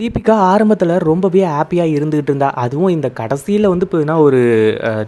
தீபிகா ஆரம்பத்தில் ரொம்பவே ஹாப்பியாக இருந்துகிட்டு இருந்தா. அதுவும் இந்த கடைசியில் வந்து பார்த்தீங்கன்னா ஒரு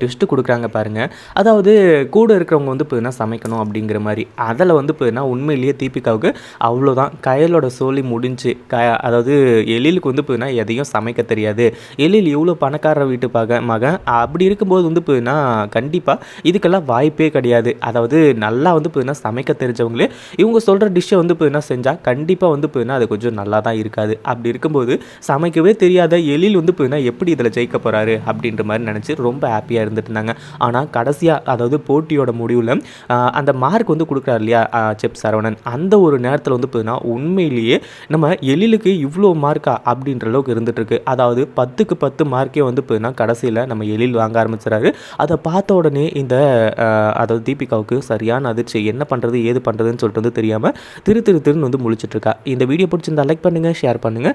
டெஸ்ட்டு கொடுக்குறாங்க பாருங்கள் அதாவது கூட இருக்கிறவங்க வந்து பார்த்தீங்கன்னா சமைக்கணும் அப்படிங்கிற மாதிரி. அதில் வந்து பார்த்தீங்கன்னா உண்மையிலேயே தீபிகாவுக்கு அவ்வளோதான் கயலோட சோழி முடிஞ்சு க அதாவது எழிலுக்கு வந்து பார்த்தீங்கன்னா எதையும் சமைக்க தெரியாது. எழில் இவ்வளோ பணக்கார வீட்டு பக மகன். அப்படி இருக்கும்போது வந்து பார்த்தீங்கன்னா கண்டிப்பாக இதுக்கெல்லாம் வாய்ப்பே கிடையாது. அதாவது நல்லா வந்து பார்த்தீங்கன்னா சமைக்க தெரிஞ்சவங்களே இவங்க சொல்கிற டிஷ்ஷை வந்து பார்த்தீங்கன்னா செஞ்சால் கண்டிப்பாக வந்து பார்த்தீங்கன்னா அது கொஞ்சம் நல்லா தான் இருக்காது. அப்படி பார்க்கும்போது சமைக்கவே தெரியாத எழில் வந்து போயினா எப்படி இதில் ஜெயிக்க போகிறாரு அப்படின்ற மாதிரி நினச்சி ரொம்ப ஹாப்பியாக இருந்துட்டு இருந்தாங்க. ஆனால் கடைசியாக அதாவது போட்டியோட முடிவில் அந்த மார்க் வந்து கொடுக்குறாரு இல்லையா செப் சரவணன். அந்த ஒரு நேரத்தில் வந்து பார்த்தீங்கன்னா உண்மையிலேயே நம்ம எழிலுக்கு இவ்வளோ மார்க்கா அப்படின்ற அளவுக்கு இருந்துட்டுருக்கு அதாவது பத்துக்கு பத்து மார்க்கே வந்து பார்த்தீங்கன்னா கடைசியில் நம்ம எழில் வாங்க ஆரம்பிச்சிடறாரு. அதை பார்த்த உடனே இந்த அதாவது தீபிகாவுக்கு சரியான அதிர்ச்சி என்ன பண்ணுறது ஏது பண்ணுறதுன்னு சொல்லிட்டு வந்து தெரியாமல் திரு திரு திருன்னு வந்து முழிச்சிட்ருக்கா இந்த வீடியோ பிடிச்சிருந்தா லைக் பண்ணுங்கள் ஷேர் பண்ணுங்கள்